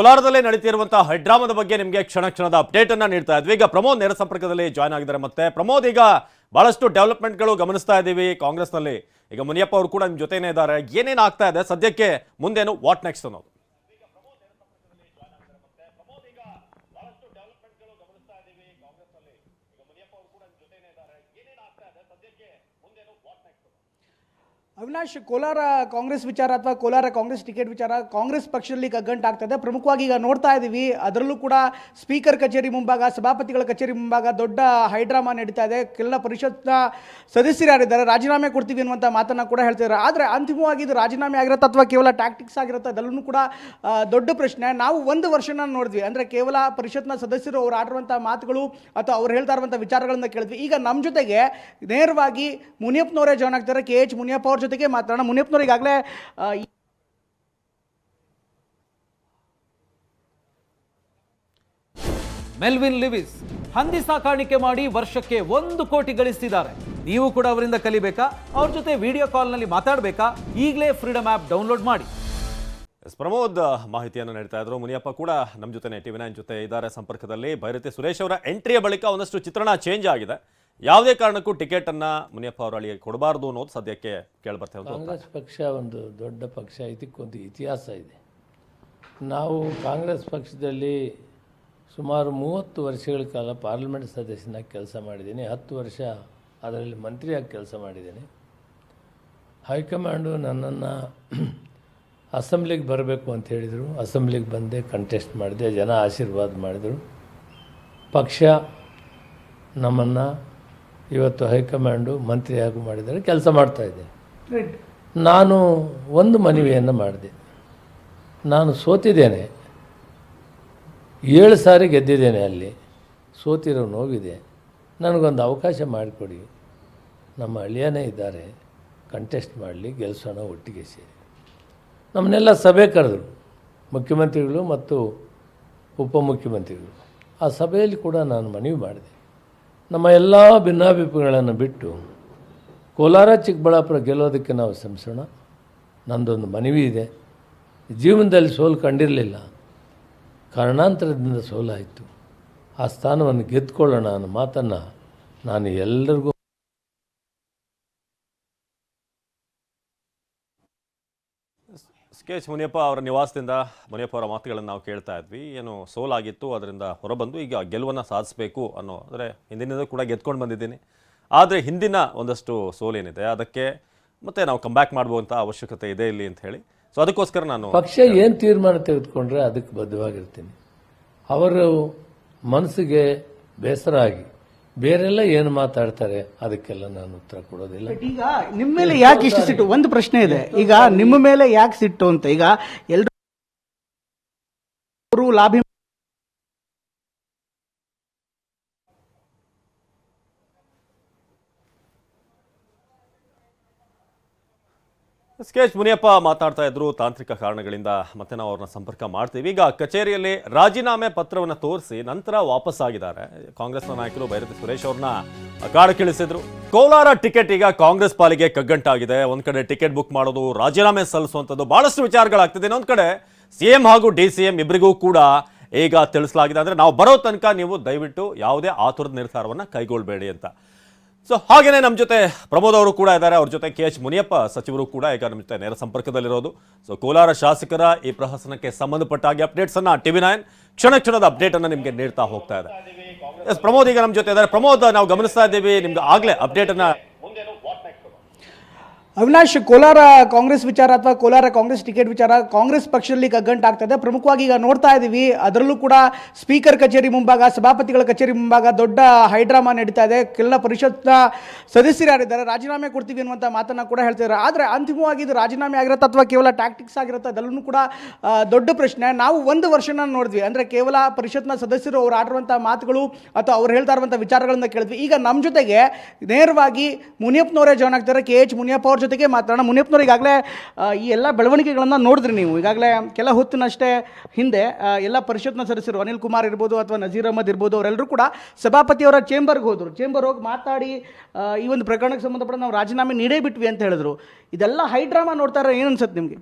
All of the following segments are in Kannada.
ಕೋಲಾರದಲ್ಲಿ ನಡೀತಿರುವಂತಹ ಹೈಡ್ರಾಮದ ಬಗ್ಗೆ ನಿಮಗೆ ಕ್ಷಣ ಕ್ಷಣದ ಅಪ್ಡೇಟ್ ಅನ್ನ ನೀಡ್ತಾ ಇದ್ವಿ. ಈಗ ಪ್ರಮೋದ್ ನೇರ ಸಂಪರ್ಕದಲ್ಲಿ ಜಾಯ್ನ್ ಆಗಿದ್ದಾರೆ ಮತ್ತೆ. ಪ್ರಮೋದ್, ಈಗ ಬಹಳಷ್ಟು ಡೆವಲಪ್ಮೆಂಟ್ಗಳು ಗಮನಿಸ್ತಾ ಇದ್ದೀವಿ ಕಾಂಗ್ರೆಸ್ನಲ್ಲಿ. ಈಗ ಮುನಿಯಪ್ಪ ಅವರು ಕೂಡ ನಿಮ್ಮ ಜೊತೆನೇ ಇದ್ದಾರೆ. ಏನೇನು ಆಗ್ತಾ ಇದೆ? ಸದ್ಯಕ್ಕೆ ಮುಂದೇನು ವಾಟ್ ನೆಕ್ಸ್ಟ್ ಅನ್ನೋದು? ಅವಿನಾಶ್, ಕೋಲಾರ ಕಾಂಗ್ರೆಸ್ ವಿಚಾರ ಅಥವಾ ಕೋಲಾರ ಕಾಂಗ್ರೆಸ್ ಟಿಕೆಟ್ ವಿಚಾರ, ಕಾಂಗ್ರೆಸ್ ಪಕ್ಷದಲ್ಲಿ ಕಗ್ಗಂಟಾಗ್ತದೆ ಪ್ರಮುಖವಾಗಿ ಈಗ ನೋಡ್ತಾ ಇದ್ದೀವಿ ಅದರಲ್ಲೂ ಕೂಡ ಸ್ಪೀಕರ್ ಕಚೇರಿ ಮುಂಭಾಗ, ಸಭಾಪತಿಗಳ ಕಚೇರಿ ಮುಂಭಾಗ ದೊಡ್ಡ ಹೈಡ್ರಾಮಾ ನಡೀತಾ ಇದೆ. ಕೆಲ ಪರಿಷತ್ನ ಸದಸ್ಯರು ಯಾರಿದ್ದಾರೆ? ರಾಜೀನಾಮೆ ಕೊಡ್ತೀವಿ ಅನ್ನುವಂಥ ಮಾತನ್ನು ಕೂಡ ಹೇಳ್ತಿದ್ದಾರೆ ಆದರೆ ಅಂತಿಮವಾಗಿ ಇದು ರಾಜೀನಾಮೆ ಆಗಿರುತ್ತೆ ಅಥವಾ ಕೇವಲ ಟ್ಯಾಕ್ಟಿಕ್ಸ್ ಆಗಿರುತ್ತೆ? ಅದರಲ್ಲೂ ಕೂಡ ದೊಡ್ಡ ಪ್ರಶ್ನೆ. ನಾವು ಒಂದು ವರ್ಷನ ನೋಡಿದ್ವಿ. ಅಂದರೆ ಕೇವಲ ಪರಿಷತ್ನ ಸದಸ್ಯರು ಅವ್ರು ಆಡಿರುವಂಥ ಮಾತುಗಳು ಅಥವಾ ಅವ್ರು ಹೇಳ್ತಾ ಇರುವಂಥ ವಿಚಾರಗಳನ್ನು ಕೇಳಿದ್ವಿ. ಈಗ ನಮ್ಮ ಜೊತೆಗೆ ನೇರವಾಗಿ ಮುನಿಯಪ್ಪನವರೇ ಜಾಯ್ನ್ ಆಗ್ತಾರೆ. ಕೆ ಎಚ್ ಮುನಿಯಪ್ಪ ಅವ್ರ ಜೊತೆಗೆ ಮಾತಾಡೋಣ. ಮುನಿಯಪ್ಪನವ್ರು ಈಗಾಗಲೇ ಮೆಲ್ವಿನ್ ಲಿವಿಸ್ ಹಂದಿ ಸಾಕಾಣಿಕೆ ಮಾಡಿ ವರ್ಷಕ್ಕೆ ಒಂದು ಕೋಟಿ ಗಳಿಸ್ತಿದ್ದಾರೆ ನೀವು ಕೂಡ ಅವರಿಂದ ಕಲಿಬೇಕಾ? ಅವ್ರ ಜೊತೆ ವಿಡಿಯೋ ಕಾಲ್ನಲ್ಲಿ ಮಾತಾಡಬೇಕಾ? ಈಗಲೇ ಫ್ರೀಡಮ್ ಆ್ಯಪ್ ಡೌನ್ಲೋಡ್ ಮಾಡಿ. ಎಸ್ ಪ್ರಮೋದ್ ಮಾಹಿತಿಯನ್ನು ನೀಡ್ತಾ ಇದ್ರು. ಮುನಿಯಪ್ಪ ಕೂಡ ನಮ್ಮ ಜೊತೆ ಟಿವಿ ನೈನ್ ಜೊತೆ ಇದ್ದಾರೆ ಸಂಪರ್ಕದಲ್ಲಿ. ಭೈರತಿ ಸುರೇಶ್ ಅವರ ಎಂಟ್ರಿಯ ಬಳಿಕ ಒಂದಷ್ಟು ಚಿತ್ರಣ ಚೇಂಜ್ ಆಗಿದೆ. ಯಾವುದೇ ಕಾರಣಕ್ಕೂ ಟಿಕೆಟ್ ಅನ್ನ ಮುನಿಯಪ್ಪ ಅವರ ಅಳಿಗೆ ಕೊಡಬಾರ್ದು ಅನ್ನೋದು ಸದ್ಯಕ್ಕೆ ಕೇಳ್ಬರ್ತಾ ಇರೋದು. ಕಾಂಗ್ರೆಸ್ ಪಕ್ಷ ಒಂದು ದೊಡ್ಡ ಪಕ್ಷ ಇದಕ್ಕೊಂದು ಇತಿಹಾಸ ಇದೆ. ನಾವು ಕಾಂಗ್ರೆಸ್ ಪಕ್ಷದಲ್ಲಿ ಸುಮಾರು ಮೂವತ್ತು ವರ್ಷಗಳ ಕಾಲ ಪಾರ್ಲಿಮೆಂಟ್ ಸದಸ್ಯನಾಗಿ ಕೆಲಸ ಮಾಡಿದ್ದೀನಿ. ಹತ್ತು ವರ್ಷ ಅದರಲ್ಲಿ ಮಂತ್ರಿಯಾಗಿ ಕೆಲಸ ಮಾಡಿದ್ದೀನಿ. ಹೈಕಮಾಂಡು ನನ್ನನ್ನು ಅಸೆಂಬ್ಲಿಗೆ ಬರಬೇಕು ಅಂತ ಹೇಳಿದರು. ಅಸೆಂಬ್ಲಿಗೆ ಬಂದೆ ಕಂಟೆಸ್ಟ್ ಮಾಡಿದೆ, ಜನ ಆಶೀರ್ವಾದ ಮಾಡಿದರು. ಪಕ್ಷ ನಮ್ಮನ್ನು ಇವತ್ತು ಹೈಕಮಾಂಡು ಮಂತ್ರಿಯಾಗಿ ಮಾಡಿದ್ದಾರೆ ಕೆಲಸ ಮಾಡ್ತಾಯಿದ್ದೆ ನಾನು ಒಂದು ಮನವಿಯನ್ನು ಮಾಡಿದೆ. ನಾನು ಸೋತಿದ್ದೇನೆ. ಏಳು ಸಾರಿ ಗೆದ್ದಿದ್ದೇನೆ ಅಲ್ಲಿ. ಸೋತಿರೋ ನೋವಿದೆ. ನನಗೊಂದು ಅವಕಾಶ ಮಾಡಿಕೊಡಿ. ನಮ್ಮ ಅಳಿಯನೇ ಇದ್ದಾರೆ. ಕಂಟೆಸ್ಟ್ ಮಾಡಲಿ ಗೆಲ್ಸೋಣ ಒಟ್ಟಿಗೆ ಸೇರಿ. ನಮ್ಮನ್ನೆಲ್ಲ ಸಭೆ ಕರೆದರು. ಮುಖ್ಯಮಂತ್ರಿಗಳು ಮತ್ತು ಉಪಮುಖ್ಯಮಂತ್ರಿಗಳು. ಆ ಸಭೆಯಲ್ಲಿ ಕೂಡ ನಾನು ಮನವಿ ಮಾಡಿದೆ. ನಮ್ಮ ಎಲ್ಲ ಭಿನ್ನಾಭಿಪ್ರಾಯಗಳನ್ನು ಬಿಟ್ಟು ಕೋಲಾರ, ಚಿಕ್ಕಬಳ್ಳಾಪುರ ಗೆಲ್ಲೋದಕ್ಕೆ ನಾವು ಶ್ರಮಿಸೋಣ. ನಂದೊಂದು ಮನವಿ ಇದೆ. ಜೀವನದಲ್ಲಿ ಸೋಲು ಕಂಡಿರಲಿಲ್ಲ. ಕಾರಣಾಂತರದಿಂದ ಸೋಲಾಯಿತು. ಆ ಸ್ಥಾನವನ್ನು ಗೆದ್ದುಕೊಳ್ಳೋಣ ಅನ್ನೋ ಮಾತನ್ನು ನಾನು ಎಲ್ಲರಿಗೂ ಕೆ ಎಚ್ ಮುನಿಯಪ್ಪ ಅವರ ನಿವಾಸದಿಂದ ಮುನಿಯಪ್ಪ ಅವರ ಮಾತುಗಳನ್ನು ನಾವು ಕೇಳ್ತಾ ಇದ್ವಿ. ಏನು ಸೋಲಾಗಿತ್ತು ಅದರಿಂದ ಹೊರಬಂದು ಈಗ ಗೆಲುವನ್ನು ಸಾಧಿಸಬೇಕು ಅನ್ನೋ ಅಂದರೆ ಹಿಂದಿನಿಂದ ಕೂಡ ಗೆದ್ಕೊಂಡು ಬಂದಿದ್ದೀನಿ. ಆದರೆ ಹಿಂದಿನ ಒಂದಷ್ಟು ಸೋಲೇನಿದೆ ಅದಕ್ಕೆ ಮತ್ತೆ ನಾವು ಕಂಬ್ಯಾಕ್ ಮಾಡುವಂಥ ಅವಶ್ಯಕತೆ ಇದೆ ಇಲ್ಲಿ ಅಂತ ಹೇಳಿ. ಸೊ ಅದಕ್ಕೋಸ್ಕರ ನಾನು ಪಕ್ಷ ಏನು ತೀರ್ಮಾನ ತೆಗೆದುಕೊಂಡ್ರೆ ಅದಕ್ಕೆ ಬದ್ಧವಾಗಿರ್ತೀನಿ. ಅವರು ಮನಸ್ಸಿಗೆ ಬೇಸರ ಆಗಿ ಬೇರೆಲ್ಲ ಏನು ಮಾತಾಡ್ತಾರೆ? ಅದಕ್ಕೆಲ್ಲ ನಾನು ಉತ್ತರ ಕೊಡೋದಿಲ್ಲ. ಈಗ ನಿಮ್ಮ ಮೇಲೆ ಯಾಕೆ ಇಷ್ಟು ಸಿಟ್ಟು? ಒಂದು ಪ್ರಶ್ನೆ ಇದೆ. ಈಗ ನಿಮ್ಮ ಮೇಲೆ ಯಾಕೆ ಸಿಟ್ಟು ಅಂತ? ಈಗ ಎಲ್ಲರೂ ಲಾಭಿ ಎಚ್ ಮುನಿಯಪ್ಪ ಮಾತಾಡ್ತಾ ಇದ್ರು ತಾಂತ್ರಿಕ ಕಾರಣಗಳಿಂದ, ಮತ್ತೆ ನಾವು ಅವ್ರನ್ನ ಸಂಪರ್ಕ ಮಾಡ್ತೀವಿ. ಈಗ ಕಚೇರಿಯಲ್ಲಿ ರಾಜೀನಾಮೆ ಪತ್ರವನ್ನು ತೋರಿಸಿ ನಂತರ ವಾಪಸ್ ಆಗಿದ್ದಾರೆ ಕಾಂಗ್ರೆಸ್ನ ನಾಯಕರು ಭೈರತಿ ಸುರೇಶ್ ಅವ್ರನ್ನ ಕಾಡಕ್ಕಿಳಿಸಿದ್ರು ಕೋಲಾರ ಟಿಕೆಟ್ ಈಗ ಕಾಂಗ್ರೆಸ್ ಪಾಲಿಗೆ ಕಗ್ಗಂಟಾಗಿದೆ. ಒಂದ್ ಕಡೆ ಟಿಕೆಟ್ ಬುಕ್ ಮಾಡೋದು, ರಾಜೀನಾಮೆ ಸಲ್ಲಿಸುವಂಥದ್ದು ಬಹಳಷ್ಟು ವಿಚಾರಗಳಾಗ್ತಿದೆ. ಇನ್ನೊಂದ್ ಕಡೆ ಸಿಎಂ ಹಾಗೂ ಡಿ ಸಿ ಎಂ ಇಬ್ಬರಿಗೂ ಕೂಡ ಈಗ ತಿಳಿಸಲಾಗಿದೆ. ಅಂದ್ರೆ ನಾವು ಬರೋ ತನಕ ನೀವು ದಯವಿಟ್ಟು ಯಾವುದೇ ಆತುರದ ನಿರ್ಧಾರವನ್ನ ಕೈಗೊಳ್ಳಬೇಡಿ ಅಂತ. ಸೊ ಹಾಗೇನೆ ನಮ್ಮ ಜೊತೆ ಪ್ರಮೋದ್ ಅವರು ಕೂಡ ಇದ್ದಾರೆ. ಅವ್ರ ಜೊತೆ ಕೆ ಎಚ್ ಮುನಿಯಪ್ಪ ಸಚಿವರು ಕೂಡ ಈಗ ನಮ್ಮ ಜೊತೆ ನೇರ ಸಂಪರ್ಕದಲ್ಲಿರೋದು. ಸೊ ಕೋಲಾರ ಶಾಸಕರ ಈ ಪ್ರಹಸನಕ್ಕೆ ಸಂಬಂಧಪಟ್ಟ ಹಾಗೆ ಅಪ್ಡೇಟ್ಸ್ ಅನ್ನ ಟಿವಿ ನೈನ್ ಕ್ಷಣ ಕ್ಷಣದ ಅಪ್ಡೇಟ್ ಅನ್ನ ನಿಮಗೆ ನೀಡ್ತಾ ಹೋಗ್ತಾ ಇದೆ. ಎಸ್ ಪ್ರಮೋದ್ ಈಗ ನಮ್ಮ ಜೊತೆ ಇದ್ದಾರೆ. ಪ್ರಮೋದ್, ನಾವು ಗಮನಿಸ್ತಾ ಇದ್ದೀವಿ. ನಿಮ್ಗೆ ಆಗ್ಲೇ ಅಪ್ಡೇಟ್ ಅನ್ನ ಅವಿನಾಶ್, ಕೋಲಾರ ಕಾಂಗ್ರೆಸ್ ವಿಚಾರ ಅಥವಾ ಕೋಲಾರ ಕಾಂಗ್ರೆಸ್ ಟಿಕೆಟ್ ವಿಚಾರ, ಕಾಂಗ್ರೆಸ್ ಪಕ್ಷದಲ್ಲಿ ಕಗ್ಗಂಟಾಗ್ತದೆ ಪ್ರಮುಖವಾಗಿ ಈಗ ನೋಡ್ತಾ ಇದ್ದೀವಿ ಅದರಲ್ಲೂ ಕೂಡ ಸ್ಪೀಕರ್ ಕಚೇರಿ ಮುಂಭಾಗ, ಸಭಾಪತಿಗಳ ಕಚೇರಿ ಮುಂಭಾಗ ದೊಡ್ಡ ಹೈಡ್ರಾಮಾ ನಡೀತಾ ಇದೆ. ಕೆಲ ಪರಿಷತ್ನ ಸದಸ್ಯರು ಯಾರಿದ್ದಾರೆ? ರಾಜೀನಾಮೆ ಕೊಡ್ತೀವಿ ಅನ್ನುವಂಥ ಮಾತನ್ನು ಕೂಡ ಹೇಳ್ತಿದ್ದಾರೆ ಆದರೆ ಅಂತಿಮವಾಗಿ ಇದು ರಾಜೀನಾಮೆ ಆಗಿರುತ್ತೆ ಅಥವಾ ಕೇವಲ ಟ್ಯಾಕ್ಟಿಕ್ಸ್ ಆಗಿರುತ್ತೆ. ಅದರಲ್ಲೂ ಕೂಡ ದೊಡ್ಡ ಪ್ರಶ್ನೆ. ನಾವು ಒಂದು ವರ್ಷನ ನೋಡಿದ್ವಿ. ಅಂದರೆ ಕೇವಲ ಪರಿಷತ್ನ ಸದಸ್ಯರು ಅವ್ರು ಆಡಿರುವಂಥ ಮಾತುಗಳು ಅಥವಾ ಅವ್ರು ಹೇಳ್ತಾ ಇರುವಂಥ ವಿಚಾರಗಳನ್ನು ಕೇಳಿದ್ವಿ. ಈಗ ನಮ್ಮ ಜೊತೆಗೆ ನೇರವಾಗಿ ಮುನಿಯಪ್ಪನವರೇ ಜಾಯ್ನ್ ಆಗ್ತಾರೆ ಕೆ ಎಚ್ ಮುನಿಯಪ್ಪ ಅವ್ರ ಜೊತೆಗೆ ಮಾತಾಡೋಣ. ಮುನಿಯಪ್ಪನವ್ರು ಈಗಾಗಲೇ ಈ ಎಲ್ಲ ಬೆಳವಣಿಗೆಗಳನ್ನು ನೋಡಿದ್ರಿ ನೀವು. ಈಗಾಗಲೇ ಕೆಲ ಹೊತ್ತಿನಷ್ಟೇ ಹಿಂದೆ ಎಲ್ಲ ಪರಿಷತ್ನ ಸದಸ್ಯರು ಅನಿಲ್ ಕುಮಾರ್ ಇರ್ಬೋದು ಅಥವಾ ನಜೀರ್ ಅಹಮದ್ ಇರ್ಬೋದು, ಅವರೆಲ್ಲರೂ ಕೂಡ ಸಭಾಪತಿಯವರ ಚೇಂಬರ್ಗೆ ಹೋದರು. ಚೇಂಬರ್ ಹೋಗಿ ಮಾತಾಡಿ ಈ ಒಂದು ಪ್ರಕರಣಕ್ಕೆ ಸಂಬಂಧಪಟ್ಟ ನಾವು ರಾಜೀನಾಮೆ ನೀಡೇ ಬಿಟ್ವಿ ಅಂತ ಹೇಳಿದ್ರು. ಇದೆಲ್ಲ ಹೈಡ್ರಾಮಾ ನೋಡ್ತಾರೆ ಏನು ಅನ್ಸುತ್ತೆ ನಿಮಗೆ?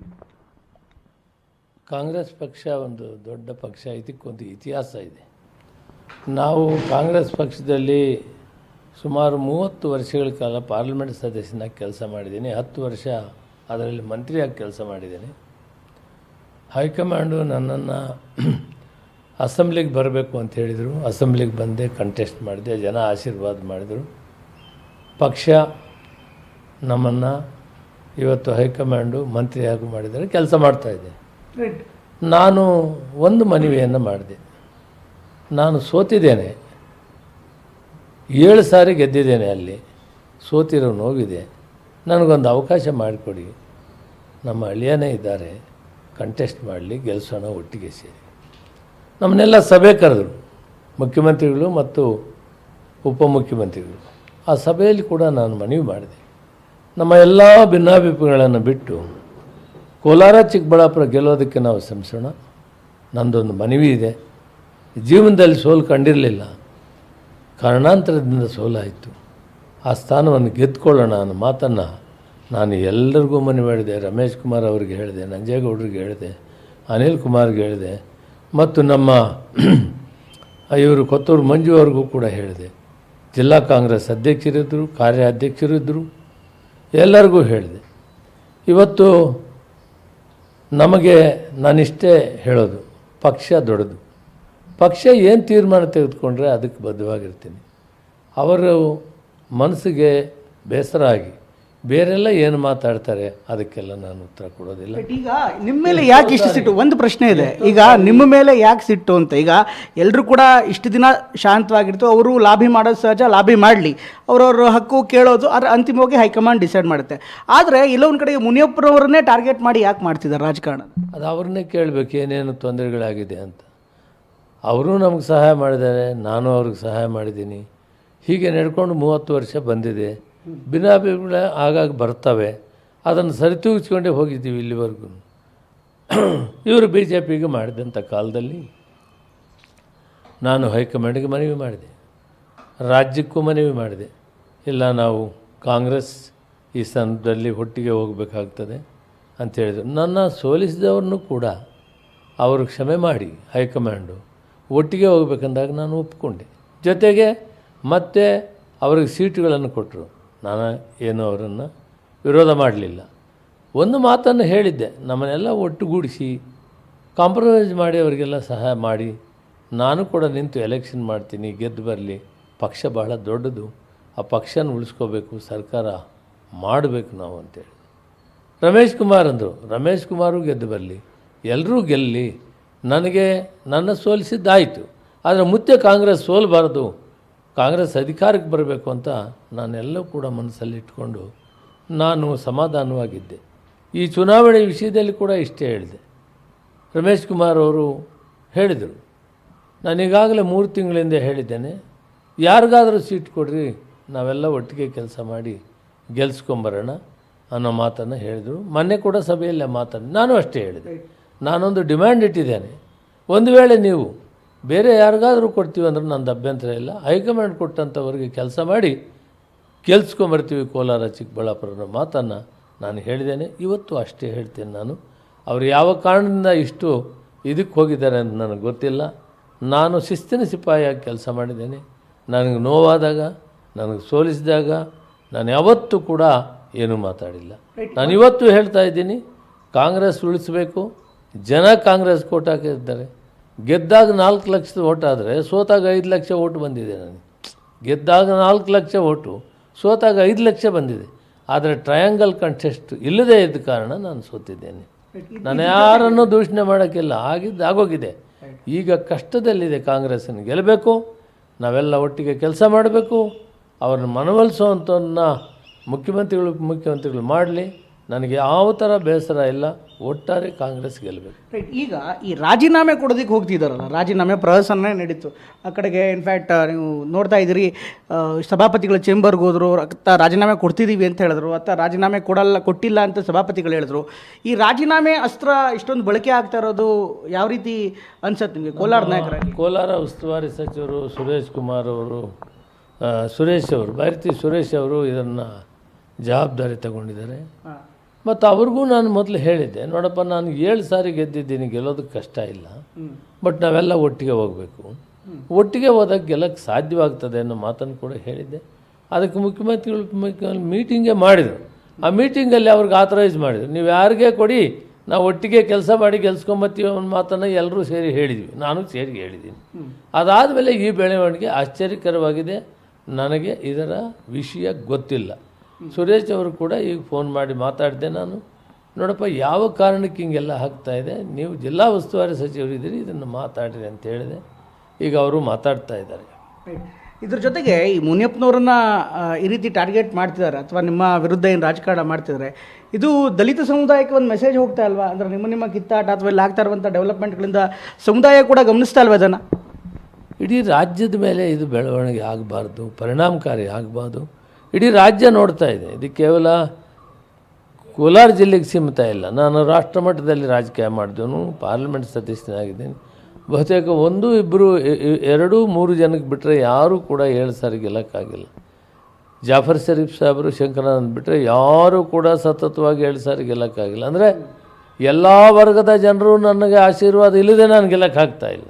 ಕಾಂಗ್ರೆಸ್ ಪಕ್ಷ ಒಂದು ದೊಡ್ಡ ಪಕ್ಷ. ಇದಕ್ಕೊಂದು ಇತಿಹಾಸ ಇದೆ. ನಾವು ಕಾಂಗ್ರೆಸ್ ಪಕ್ಷದಲ್ಲಿ ಸುಮಾರು ಮೂವತ್ತು ವರ್ಷಗಳ ಕಾಲ ಪಾರ್ಲಿಮೆಂಟ್ ಸದಸ್ಯನಾಗಿ ಕೆಲಸ ಮಾಡಿದ್ದೀನಿ. ಹತ್ತು ವರ್ಷ ಅದರಲ್ಲಿ ಮಂತ್ರಿಯಾಗಿ ಕೆಲಸ ಮಾಡಿದ್ದೀನಿ. ಹೈಕಮಾಂಡು ನನ್ನನ್ನು ಅಸೆಂಬ್ಲಿಗೆ ಬರಬೇಕು ಅಂತ ಹೇಳಿದರು. ಅಸೆಂಬ್ಲಿಗೆ ಬಂದೆ ಕಂಟೆಸ್ಟ್ ಮಾಡಿದೆ. ಜನ ಆಶೀರ್ವಾದ ಮಾಡಿದರು. ಪಕ್ಷ ನಮ್ಮನ್ನು ಇವತ್ತು ಹೈಕಮಾಂಡು ಮಂತ್ರಿಯಾಗಿ ಮಾಡಿದರೆ ಕೆಲಸ ಮಾಡ್ತಾಯಿದ್ದೆ ನಾನು ಒಂದು ಮನವಿಯನ್ನು ಮಾಡಿದೆ. ನಾನು ಸೋತಿದ್ದೇನೆ. ಏಳು ಸಾರಿ ಗೆದ್ದಿದ್ದೇನೆ ಅಲ್ಲಿ. ಸೋತಿರೋ ನೋವಿದೆ. ನನಗೊಂದು ಅವಕಾಶ ಮಾಡಿಕೊಡಿ. ನಮ್ಮ ಅಳಿಯನೇ ಇದ್ದಾರೆ. ಕಂಟೆಸ್ಟ್ ಮಾಡಲಿ, ಗೆಲ್ಸೋಣ, ಒಟ್ಟಿಗೆ ಸೇರಿ. ನಮ್ಮನ್ನೆಲ್ಲ ಸಭೆ ಕರೆದರು. ಮುಖ್ಯಮಂತ್ರಿಗಳು ಮತ್ತು ಉಪಮುಖ್ಯಮಂತ್ರಿಗಳು. ಆ ಸಭೆಯಲ್ಲಿ ಕೂಡ ನಾನು ಮನವಿ ಮಾಡಿದೆ. ನಮ್ಮ ಎಲ್ಲ ಭಿನ್ನಾಭಿಪ್ರಾಯಗಳನ್ನು ಬಿಟ್ಟು ಕೋಲಾರ, ಚಿಕ್ಕಬಳ್ಳಾಪುರ ಗೆಲ್ಲೋದಕ್ಕೆ ನಾವು ಶ್ರಮಿಸೋಣ. ನಂದೊಂದು ಮನವಿ ಇದೆ. ಜೀವನದಲ್ಲಿ ಸೋಲು ಕಂಡಿರಲಿಲ್ಲ. ಕಾರಣಾಂತರದಿಂದ ಸೋಲಾಯಿತು. ಆ ಸ್ಥಾನವನ್ನು ಗೆದ್ದುಕೊಳ್ಳೋಣ ಅನ್ನೋ ಮಾತನ್ನು ನಾನು ಎಲ್ಲರಿಗೂ ಮನೆ ಮಾಡಿದೆ. ರಮೇಶ್ ಕುಮಾರ್ ಅವ್ರಿಗೆ ಹೇಳಿದೆ, ನಂಜೇಗೌಡರಿಗೆ ಹೇಳಿದೆ, ಅನಿಲ್ ಕುಮಾರ್ಗೆ ಹೇಳಿದೆ, ಮತ್ತು ನಮ್ಮ ಇವರು ಕೊತ್ತೂರು ಮಂಜು ಅವ್ರಿಗೂ ಕೂಡ ಹೇಳಿದೆ. ಜಿಲ್ಲಾ ಕಾಂಗ್ರೆಸ್ ಅಧ್ಯಕ್ಷರಿದ್ದರು, ಕಾರ್ಯಾಧ್ಯಕ್ಷರಿದ್ದರು, ಎಲ್ಲರಿಗೂ ಹೇಳಿದೆ. ಇವತ್ತು ನಮಗೆ ನಾನಿಷ್ಟೇ ಹೇಳೋದು, ಪಕ್ಷ ದೊಡ್ಡದು. ಪಕ್ಷ ಏನು ತೀರ್ಮಾನ ತೆಗೆದುಕೊಂಡ್ರೆ ಅದಕ್ಕೆ ಬದ್ಧವಾಗಿರ್ತೀನಿ. ಅವರು ಮನಸ್ಸಿಗೆ ಬೇಸರ ಆಗಿ ಬೇರೆಲ್ಲ ಏನು ಮಾತಾಡ್ತಾರೆ ಅದಕ್ಕೆಲ್ಲ ನಾನು ಉತ್ತರ ಕೊಡೋದಿಲ್ಲ. ಈಗ ನಿಮ್ಮ ಮೇಲೆ ಯಾಕೆ ಇಷ್ಟು ಸಿಟ್ಟು? ಒಂದು ಪ್ರಶ್ನೆ ಇದೆ. ಈಗ ನಿಮ್ಮ ಮೇಲೆ ಯಾಕೆ ಸಿಟ್ಟು ಅಂತ? ಈಗ ಎಲ್ಲರೂ ಕೂಡ ಇಷ್ಟು ದಿನ ಶಾಂತವಾಗಿರ್ತು ಅವರು ಲಾಭಿ ಮಾಡೋದು ಸಹಜ ಲಾಭಿ ಮಾಡಲಿ. ಅವ್ರವ್ರ ಹಕ್ಕು ಕೇಳೋದು ಅದ್ರ ಅಂತಿಮವಾಗಿ ಹೈಕಮಾಂಡ್ ಡಿಸೈಡ್ ಮಾಡುತ್ತೆ. ಆದರೆ ಇಲ್ಲೊಂದು ಕಡೆ ಮುನಿಯಪ್ಪರವರನ್ನೇ ಟಾರ್ಗೆಟ್ ಮಾಡಿ ಯಾಕೆ ಮಾಡ್ತಿದ್ದಾರೆ ರಾಜಕಾರಣ? ಅದು ಅವ್ರನ್ನೇ ಕೇಳಬೇಕು ಏನೇನು ತೊಂದರೆಗಳಾಗಿದೆ ಅಂತ. ಅವರು ನಮಗೆ ಸಹಾಯ ಮಾಡಿದ್ದಾರೆ, ನಾನು ಅವ್ರಿಗೆ ಸಹಾಯ ಮಾಡಿದ್ದೀನಿ. ಹೀಗೆ ನಡ್ಕೊಂಡು ಮೂವತ್ತು ವರ್ಷ ಬಂದಿದೆ. ಭಿನ್ನಾಭಿಪ್ರಾಯ ಆಗಾಗ ಬರ್ತವೆ. ಅದನ್ನು ಸರಿತೂಗಿಸ್ಕೊಂಡೇ ಹೋಗಿದ್ದೀವಿ ಇಲ್ಲಿವರೆಗೂ. ಇವರು ಬಿ ಜೆ ಪಿಗೆ ಮಾಡಿದಂಥ ಕಾಲದಲ್ಲಿ ನಾನು ಹೈಕಮಾಂಡ್ಗೆ ಮನವಿ ಮಾಡಿದೆ. ರಾಜ್ಯಕ್ಕೂ ಮನವಿ ಮಾಡಿದೆ. ಇಲ್ಲ, ನಾವು ಕಾಂಗ್ರೆಸ್ ಈ ಸಂದರ್ಭದಲ್ಲಿ ಒಟ್ಟಿಗೆ ಹೋಗಬೇಕಾಗ್ತದೆ ಅಂತ ಹೇಳಿದರು. ನನ್ನ ಸೋಲಿಸಿದವ್ರನ್ನೂ ಕೂಡ ಅವರು ಕ್ಷಮೆ ಮಾಡಿ ಹೈಕಮಾಂಡು. ಒಟ್ಟಿಗೆ ಹೋಗ್ಬೇಕಂದಾಗ ನಾನು ಒಪ್ಪಿಕೊಂಡೆ ಜೊತೆಗೆ ಮತ್ತೆ ಅವ್ರಿಗೆ ಸೀಟುಗಳನ್ನು ಕೊಟ್ಟರು. ನಾನು ಏನು ಅವರನ್ನು ವಿರೋಧ ಮಾಡಲಿಲ್ಲ. ಒಂದು ಮಾತನ್ನು ಹೇಳಿದ್ದೆ. ನಮ್ಮನ್ನೆಲ್ಲ ಒಟ್ಟುಗೂಡಿಸಿ ಕಾಂಪ್ರಮೈಸ್ ಮಾಡಿ ಅವರಿಗೆಲ್ಲ ಸಹಾಯ ಮಾಡಿ, ನಾನು ಕೂಡ ನಿಂತು ಎಲೆಕ್ಷನ್ ಮಾಡ್ತೀನಿ, ಗೆದ್ದು ಬರಲಿ. ಪಕ್ಷ ಬಹಳ ದೊಡ್ಡದು. ಆ ಪಕ್ಷನ ಉಳಿಸ್ಕೋಬೇಕು, ಸರ್ಕಾರ ಮಾಡಬೇಕು ನಾವು ಅಂತೇಳಿ. ರಮೇಶ್ ಕುಮಾರ್ ಅಂದರು. ರಮೇಶ್ ಕುಮಾರು ಗೆದ್ದು ಬರಲಿ. ಎಲ್ಲರೂ ಗೆಲ್ಲಿ. ನನಗೆ ನನ್ನ ಸೋಲಿಸಿದ್ದಾಯಿತು. ಆದರೆ ಮುತ್ತೆ ಕಾಂಗ್ರೆಸ್ ಸೋಲಬಾರದು. ಕಾಂಗ್ರೆಸ್ ಅಧಿಕಾರಕ್ಕೆ ಬರಬೇಕು ಅಂತ ನಾನೆಲ್ಲವೂ ಕೂಡ ಮನಸ್ಸಲ್ಲಿ ಇಟ್ಕೊಂಡು ನಾನು ಸಮಾಧಾನವಾಗಿದ್ದೆ. ಈ ಚುನಾವಣೆ ವಿಷಯದಲ್ಲಿ ಕೂಡ ಇಷ್ಟೇ ಹೇಳಿದೆ. ರಮೇಶ್ ಕುಮಾರ್ ಅವರು ಹೇಳಿದರು. ನಾನೀಗಾಗಲೇ ಮೂರು ತಿಂಗಳಿಂದ ಹೇಳಿದ್ದೇನೆ. ಯಾರಿಗಾದರೂ ಸೀಟ್ ಕೊಡ್ರಿ, ನಾವೆಲ್ಲ ಒಟ್ಟಿಗೆ ಕೆಲಸ ಮಾಡಿ ಗೆಲ್ಸ್ಕೊಂಬರೋಣ ಅನ್ನೋ ಮಾತನ್ನು ಹೇಳಿದರು. ಮೊನ್ನೆ ಕೂಡ ಸಭೆಯಲ್ಲೇ ಮಾತನ್ನು ನಾನು ಅಷ್ಟೇ ಹೇಳಿದೆ. ನಾನೊಂದು ಡಿಮ್ಯಾಂಡ್ ಇಟ್ಟಿದ್ದೇನೆ. ಒಂದು ವೇಳೆ ನೀವು ಬೇರೆ ಯಾರಿಗಾದರೂ ಕೊಡ್ತೀವಿ ಅಂದ್ರೆ ನಂದು ಅಭ್ಯಂತರ ಇಲ್ಲ. ಹೈಕಮಾಂಡ್ ಕೊಟ್ಟಂಥವ್ರಿಗೆ ಕೆಲಸ ಮಾಡಿ ಕೆಲ್ಸ್ಕೊಂಬರ್ತೀವಿ ಕೋಲಾರ ಚಿಕ್ಕಬಳ್ಳಾಪುರ ಅನ್ನೋ ಮಾತನ್ನು ನಾನು ಹೇಳಿದ್ದೇನೆ. ಇವತ್ತು ಅಷ್ಟೇ ಹೇಳ್ತೇನೆ ನಾನು. ಅವರು ಯಾವ ಕಾರಣದಿಂದ ಇಷ್ಟು ಇದಕ್ಕೆ ಹೋಗಿದ್ದಾರೆ ಅಂತ ನನಗೆ ಗೊತ್ತಿಲ್ಲ. ನಾನು ಶಿಸ್ತಿನ ಸಿಪಾಯಿಯಾಗಿ ಕೆಲಸ ಮಾಡಿದ್ದೇನೆ. ನನಗೆ ನೋವಾದಾಗ ನನಗೆ ಸೋಲಿಸಿದಾಗ ನಾನು ಯಾವತ್ತೂ ಕೂಡ ಏನೂ ಮಾತಾಡಿಲ್ಲ. ನಾನು ಇವತ್ತು ಹೇಳ್ತಾ ಇದ್ದೀನಿ ಕಾಂಗ್ರೆಸ್ ಉಳಿಸಬೇಕು ಜನ ಕಾಂಗ್ರೆಸ್ ಕೋಟ್ ಹಾಕಿದ್ದಾರೆ. ಗೆದ್ದಾಗ ನಾಲ್ಕು ಲಕ್ಷದ ಓಟ್ ಆದರೆ ಸೋತಾಗ ಐದು ಲಕ್ಷ ಓಟ್ ಬಂದಿದೆ ನನಗೆ. ಗೆದ್ದಾಗ ನಾಲ್ಕು ಲಕ್ಷ ಓಟು ಸೋತಾಗ ಐದು ಲಕ್ಷ ಬಂದಿದೆ. ಆದರೆ ಟ್ರಯಾಂಗಲ್ ಕಂಟೆಸ್ಟ್ ಇಲ್ಲದೇ ಇದ್ದ ಕಾರಣ ನಾನು ಸೋತಿದ್ದೇನೆ. ನಾನು ಯಾರನ್ನು ದೂಷಣೆ ಮಾಡೋಕ್ಕಿಲ್ಲ, ಆಗಿದ್ದು ಆಗೋಗಿದೆ. ಈಗ ಕಷ್ಟದಲ್ಲಿದೆ ಕಾಂಗ್ರೆಸ್ಸನ್ನು ಗೆಲ್ಲಬೇಕು, ನಾವೆಲ್ಲ ಒಟ್ಟಿಗೆ ಕೆಲಸ ಮಾಡಬೇಕು, ಅವ್ರನ್ನ ಮನವೊಲಿಸೋವಂಥವನ್ನ ಮುಖ್ಯಮಂತ್ರಿಗಳು ಮುಖ್ಯಮಂತ್ರಿಗಳು ಮಾಡಲಿ. ನನಗೆ ಯಾವ ಥರ ಬೇಸರ ಇಲ್ಲ ಒಟ್ಟಾರೆ ಕಾಂಗ್ರೆಸ್ ಗೆಲ್ಲಬೇಕು ರೈಟ್ ಈಗ ಈ ರಾಜೀನಾಮೆ ಕೊಡೋದಕ್ಕೆ ಹೋಗ್ತಿದ್ದಾರಲ್ಲ ರಾಜೀನಾಮೆ ಪ್ರಹಸನ ನಡೀತು. ಆ ಕಡೆಗೆ ಇನ್ಫ್ಯಾಕ್ಟ್ ನೀವು ನೋಡ್ತಾ ಇದ್ದೀರಿ ಆ, ಸಭಾಪತಿಗಳ ಚೇಂಬರ್ಗೆ ಹೋದರು ಅತ್ತ ರಾಜೀನಾಮೆ ಕೊಡ್ತಿದ್ದೀವಿ ಅಂತ ಹೇಳಿದ್ರು ಅತ್ತ ರಾಜೀನಾಮೆ ಕೊಡಲ್ಲ ಕೊಟ್ಟಿಲ್ಲ ಅಂತ ಸಭಾಪತಿಗಳು ಹೇಳಿದ್ರು. ಈ ರಾಜೀನಾಮೆ ಅಸ್ತ್ರ ಇಷ್ಟೊಂದು ಬಳಕೆ ಆಗ್ತಾ ಇರೋದು ಯಾವ ರೀತಿ ಅನ್ಸತ್ತೆ ನಿಮಗೆ ಕೋಲಾರ ನಾಯಕರಾಗಿ? ಕೋಲಾರ ಉಸ್ತುವಾರಿ ಸಚಿವರು ಸುರೇಶ್ ಕುಮಾರ್ ಅವರು ಆ, ಸುರೇಶ್ ಅವರು ಭಾರತಿ ಸುರೇಶ್ ಅವರು ಇದನ್ನು ಜವಾಬ್ದಾರಿ ತಗೊಂಡಿದ್ದಾರೆ. ಮತ್ತು ಅವ್ರಿಗೂ ನಾನು ಮೊದಲು ಹೇಳಿದ್ದೆ ನೋಡಪ್ಪ ನಾನು ಏಳು ಸಾರಿ ಗೆದ್ದಿದ್ದೀನಿ ಗೆಲ್ಲೋದಕ್ಕೆ ಕಷ್ಟ ಇಲ್ಲ. ಬಟ್ ನಾವೆಲ್ಲ ಒಟ್ಟಿಗೆ ಹೋಗಬೇಕು. ಒಟ್ಟಿಗೆ ಹೋದಾಗ ಗೆಲ್ಲಕ್ಕೆ ಸಾಧ್ಯವಾಗ್ತದೆ ಅನ್ನೋ ಮಾತನ್ನು ಕೂಡ ಹೇಳಿದ್ದೆ. ಅದಕ್ಕೆ ಮುಖ್ಯಮಂತ್ರಿಗಳು ಮುಖ್ಯ- ಮೀಟಿಂಗೇ ಮಾಡಿದರು. ಆ ಮೀಟಿಂಗಲ್ಲಿ ಅವ್ರಿಗೆ ಆಥರೈಸ್ ಮಾಡಿದರು. ನೀವು ಯಾರಿಗೆ ಕೊಡಿ ನಾವು ಒಟ್ಟಿಗೆ ಕೆಲಸ ಮಾಡಿ ಗೆಲ್ಸ್ಕೊಂಬತ್ತೀವಿ ಅನ್ನೋ ಮಾತನ್ನು ಎಲ್ಲರೂ ಸೇರಿ ಹೇಳಿದ್ವಿ. ನಾನು ಸೇರಿ ಹೇಳಿದ್ದೀನಿ. ಅದಾದಮೇಲೆ ಈ ಬೆಳವಣಿಗೆ ಆಶ್ಚರ್ಯಕರವಾಗಿದೆ. ನನಗೆ ಇದರ ವಿಷಯ ಗೊತ್ತಿಲ್ಲ. ಸುರೇಶ್ ಅವರು ಕೂಡ ಈಗ ಫೋನ್ ಮಾಡಿ ಮಾತಾಡಿದೆ ನಾನು. ನೋಡಪ್ಪ ಯಾವ ಕಾರಣಕ್ಕೆ ಹಿಂಗೆಲ್ಲ ಹಾಕ್ತಾ ಇದೆ? ನೀವು ಜಿಲ್ಲಾ ಉಸ್ತುವಾರಿ ಸಚಿವರಿದ್ದೀರಿ ಇದನ್ನು ಮಾತಾಡಿರಿ ಅಂತ ಹೇಳಿದೆ. ಈಗ ಅವರು ಮಾತಾಡ್ತಾ ಇದ್ದಾರೆ. ಇದ್ರ ಜೊತೆಗೆ ಈ ಮುನಿಯಪ್ಪನವ್ರನ್ನ ಈ ರೀತಿ ಟಾರ್ಗೆಟ್ ಮಾಡ್ತಿದ್ದಾರೆ ಅಥವಾ ನಿಮ್ಮ ವಿರುದ್ಧ ಏನು ರಾಜಕಾರಣ ಮಾಡ್ತಿದ್ದಾರೆ ಇದು ದಲಿತ ಸಮುದಾಯಕ್ಕೆ ಒಂದು ಮೆಸೇಜ್ ಹೋಗ್ತಾ ಇಲ್ವಾ? ಅಂದ್ರೆ ನಿಮ್ಮ ನಿಮ್ಮ ಕಿತ್ತಾಟ ಅಥವಾ ಇಲ್ಲಿ ಆಗ್ತಾ ಇರುವಂಥ ಡೆವಲಪ್ಮೆಂಟ್ಗಳಿಂದ ಸಮುದಾಯ ಕೂಡ ಗಮನಿಸ್ತಾ ಇಲ್ವಾ ಇದನ್ನು? ಇಡೀ ರಾಜ್ಯದ ಮೇಲೆ ಇದು ಬೆಳವಣಿಗೆ ಆಗಬಾರ್ದು ಪರಿಣಾಮಕಾರಿ ಆಗಬಾರ್ದು. ಇಡೀ ರಾಜ್ಯ ನೋಡ್ತಾ ಇದೆ. ಇದು ಕೇವಲ ಕೋಲಾರ ಜಿಲ್ಲೆಗೆ ಸೀಮಿತ ಇಲ್ಲ. ನಾನು ರಾಷ್ಟ್ರ ಮಟ್ಟದಲ್ಲಿ ರಾಜಕೀಯ ಮಾಡಿದವನು ಪಾರ್ಲಿಮೆಂಟ್ ಸದಸ್ಯನಾಗಿದ್ದೀನಿ ಬಹುತೇಕ ಒಂದು ಇಬ್ಬರು ಎರಡು, ಮೂರು ಜನಕ್ಕೆ ಬಿಟ್ಟರೆ ಯಾರೂ ಕೂಡ ಏಳು ಸಾರಿ ಗೆಲ್ಲಕ್ಕಾಗಿಲ್ಲ. ಜಾಫರ್ ಶರೀಫ್ ಸಾಹೇಬರು, ಶಂಕರಾನಂದ್ ಬಿಟ್ಟರೆ ಯಾರೂ ಕೂಡ ಸತತವಾಗಿ ಏಳು ಸಾರಿ ಗೆಲ್ಲಕ್ಕಾಗಿಲ್ಲ. ಅಂದರೆ ಎಲ್ಲ ವರ್ಗದ ಜನರು ನನಗೆ ಆಶೀರ್ವಾದ ಇಲ್ಲದೆ ನಾನು ಗೆಲ್ಲಕ್ಕಾಗ್ತಾ ಇಲ್ಲ.